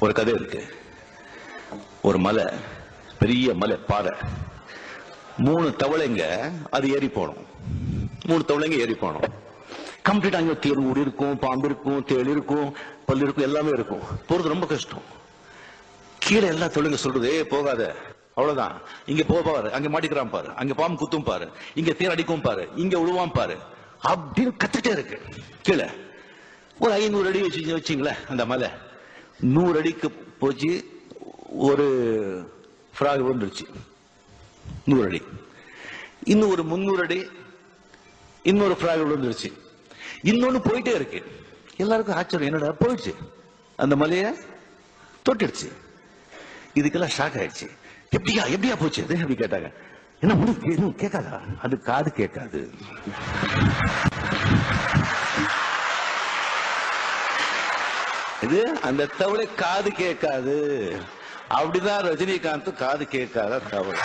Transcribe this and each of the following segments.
ஒரு கதை இருக்கு. ஒரு மலை பெரிய மலை பாறை. மூணு தவளைங்க அது ஏறி போனோம் மூணு தவளைங்க ஏறி போனோம் கம்ப்ளீட் அங்கே தேர் ஊடி இருக்கும் பாம்பு இருக்கும் தேள் இருக்கும் பல்லு இருக்கும் எல்லாமே இருக்கும். போறது ரொம்ப கஷ்டம். கீழே எல்லா தொழிலுங்க சொல்றது போகாத. அவ்வளவுதான். இங்க போக பாரு. அங்க மாட்டிக்கிறான் பாரு. அங்க பாம்பு குத்தும் பாரு. இங்க தேர் அடிக்கும் பாரு. இங்க உழுவான் பாரு. அப்படின்னு கத்துட்டே இருக்கு. கீழே. ஒரு ஐநூறு அடி வச்சு வச்சிங்களேன் அந்த மலை. நூறு அடிக்கு போச்சு ஒரு ஃப்ராக் வந்துருச்சு நூறு அடி. இன்னும் ஒரு முந்நூறு அடி இன்னொரு ஃப்ராக் வந்துருச்சு இன்னொன்னு போயிட்டே இருக்கு. எல்லாருக்கும் ஆச்சரியம். என்னடா போயிடுச்சு. அந்த மலைய தொட்டுடுச்சு. இதுக்கெல்லாம் ஷாக் ஆயிடுச்சு. எப்படியா எப்படியா போச்சு அது? அப்படி கேட்டாங்க. என்ன முடிவு எதுவும் கேட்காதா? அது காது கேட்காது. இது அந்த தவளை காது கேட்காது. அப்படிதான் ரஜினிகாந்த் காது கேட்காத தவளை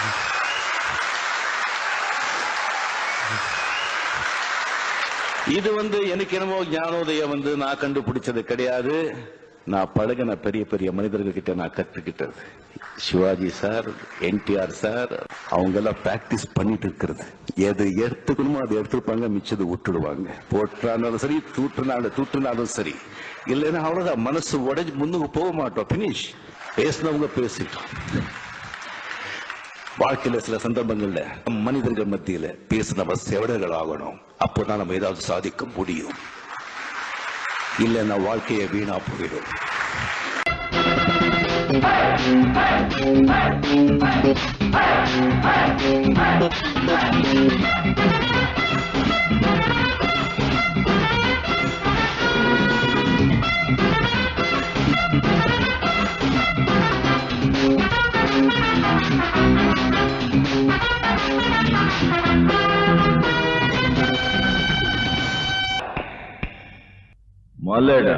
இது வந்து எனக்கு என்னமோ ஞானோதயம் வந்து நான் கண்டுபிடிச்சது கிடையாது. நான் பழகின பெரிய பெரிய மனிதர்கள் கிட்ட நான் கற்றுக்கிட்டது. சிவாஜி சார் என்டிஆர் சார் அவங்க எல்லாம் பிராக்டிஸ் பண்ணிட்டு இருக்கிறது. எது எடுத்துக்கணுமோ அதை எடுத்துருப்பாங்க மிச்சது விட்டுடுவாங்க. போட்டாலும் சரி தூட்டுனாலும் தூட்டுனாலும் சரி. இல்லைன்னா அவ்வளவுதான். மனசு உடஞ்சி முன்னுக்கு போக மாட்டோம். பினிஷ் பேசினவங்க பேசிட்டோம். வாழ்க்கையில சில சந்தர்ப்பங்கள்ல மனிதர்கள் மத்தியில பேச செவடர்கள் ஆகணும். அப்போதான் நம்ம ஏதாவது சாதிக்க முடியும். இல்லைன்னா வாழ்க்கையை வீணா போயிடும். மலட